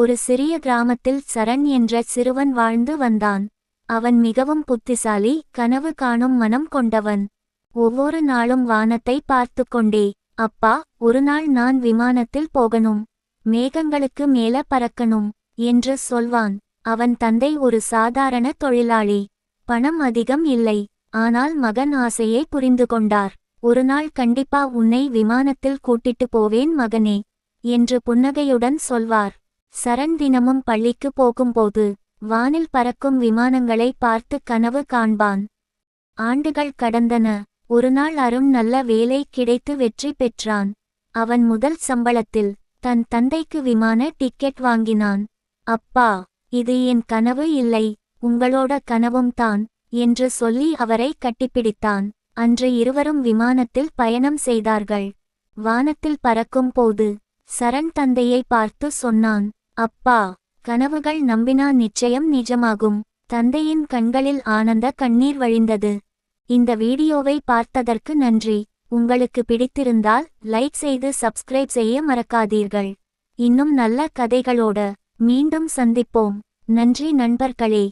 ஒரு சிறிய கிராமத்தில் சரண் என்ற சிறுவன் வாழ்ந்து வந்தான். அவன் மிகவும் புத்திசாலி கனவு காணும் மனம் கொண்டவன். ஒவ்வொரு நாளும் வானத்தை பார்த்து கொண்டே அப்பா ஒருநாள் நான் விமானத்தில் போகணும். மேகங்களுக்கு மேல பறக்கணும் என்று சொல்வான். அவன் தந்தை ஒரு சாதாரண தொழிலாளி. பணம் அதிகம் இல்லை. ஆனால் மகன் ஆசையை புரிந்து கொண்டார். ஒருநாள் கண்டிப்பா உன்னை விமானத்தில் கூட்டிட்டு போவேன் மகனே என்று புன்னகையுடன் சொல்வார். சரண் தினமும் பள்ளிக்கு போகும்போது வானில் பறக்கும் விமானங்களை பார்த்து கனவு காண்பான். ஆண்டுகள் கடந்தன. ஒருநாள் அருண் நல்ல வேலை கிடைத்து வெற்றி பெற்றான். அவன் முதல் சம்பளத்தில் தன் தந்தைக்கு விமான டிக்கெட் வாங்கினான். அப்பா இது என் கனவு இல்லை. உங்களோட கனவும் தான் என்று சொல்லி அவரை கட்டிப்பிடித்தான். அன்று இருவரும் விமானத்தில் பயணம் செய்தார்கள். வானத்தில் பறக்கும் போது சரண் தந்தையை பார்த்து சொன்னான். அப்பா கனவுகள் நம்பினா நிச்சயம் நிஜமாகும். தந்தையின் கண்களில் ஆனந்த கண்ணீர் வழிந்தது. இந்த வீடியோவை பார்த்ததற்கு நன்றி. உங்களுக்கு பிடித்திருந்தால் லைக் செய்து சப்ஸ்கிரைப் செய்ய மறக்காதீர்கள். இன்னும் நல்ல கதைகளோட மீண்டும் சந்திப்போம். நன்றி நண்பர்களே.